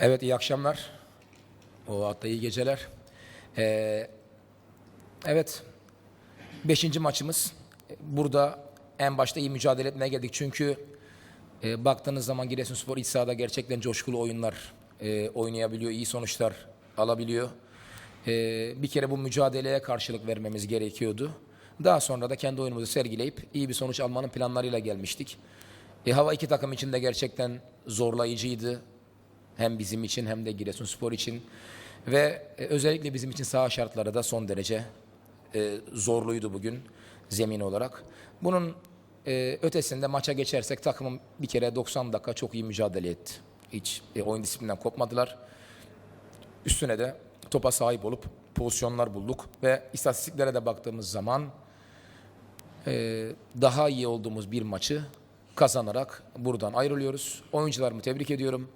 Evet iyi akşamlar. O hatta iyi geceler. Ee, evet. Beşinci maçımız. Burada en başta iyi mücadele etmeye geldik. Çünkü e, baktığınız zaman Giresunspor iç sahada gerçekten coşkulu oyunlar e, oynayabiliyor. iyi sonuçlar alabiliyor. E, bir kere bu mücadeleye karşılık vermemiz gerekiyordu. Daha sonra da kendi oyunumuzu sergileyip iyi bir sonuç almanın planlarıyla gelmiştik. E, hava iki takım için de gerçekten zorlayıcıydı. Hem bizim için hem de Giresunspor için. Ve e, özellikle bizim için saha şartları da son derece e, zorluydu bugün zemin olarak. Bunun e, ötesinde maça geçersek takımım bir kere 90 dakika çok iyi mücadele etti. Hiç oyun disiplinden kopmadılar. Üstüne de topa sahip olup pozisyonlar bulduk ve istatistiklere de baktığımız zaman daha iyi olduğumuz bir maçı kazanarak buradan ayrılıyoruz. Oyuncularımı tebrik ediyorum.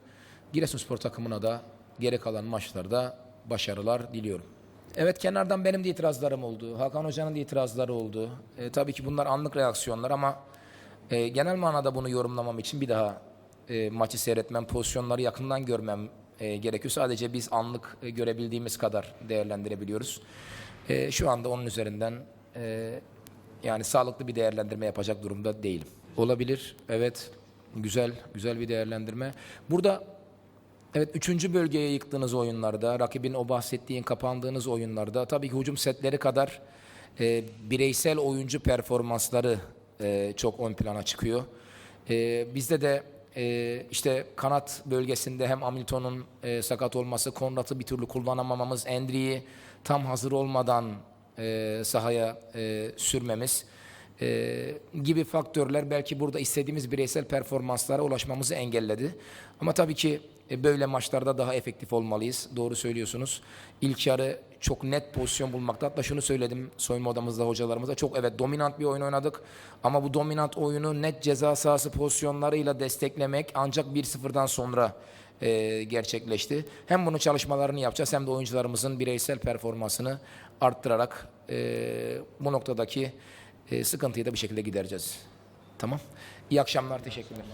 Giresunspor takımına da geri kalan maçlarda başarılar diliyorum. Evet kenardan benim de itirazlarım oldu. Hakan Hoca'nın da itirazları oldu. E, tabii ki bunlar anlık reaksiyonlar ama e, genel manada bunu yorumlamam için bir daha e, maçı seyretmem, pozisyonları yakından görmem e, gerekiyor. Sadece biz anlık e, görebildiğimiz kadar değerlendirebiliyoruz. E, şu anda onun üzerinden e, yani sağlıklı bir değerlendirme yapacak durumda değilim. Olabilir, evet. Güzel, güzel bir değerlendirme. Burada Evet üçüncü bölgeye yıktığınız oyunlarda, rakibin o bahsettiğin kapandığınız oyunlarda tabii ki hücum setleri kadar e, bireysel oyuncu performansları e, çok ön plana çıkıyor. E, bizde de e, işte kanat bölgesinde hem Hamilton'un e, sakat olması, Konrad'ı bir türlü kullanamamamız, Endri'yi tam hazır olmadan e, sahaya e, sürmemiz e, gibi faktörler belki burada istediğimiz bireysel performanslara ulaşmamızı engelledi. Ama tabii ki e, böyle maçlarda daha efektif olmalıyız. Doğru söylüyorsunuz. İlk yarı çok net pozisyon bulmakta. Hatta şunu söyledim soyunma odamızda hocalarımıza. Çok evet dominant bir oyun oynadık. Ama bu dominant oyunu net ceza sahası pozisyonlarıyla desteklemek ancak 1-0'dan sonra e, gerçekleşti. Hem bunu çalışmalarını yapacağız hem de oyuncularımızın bireysel performansını arttırarak e, bu noktadaki e, sıkıntıyı da bir şekilde gidereceğiz. Tamam. İyi akşamlar. Teşekkürler.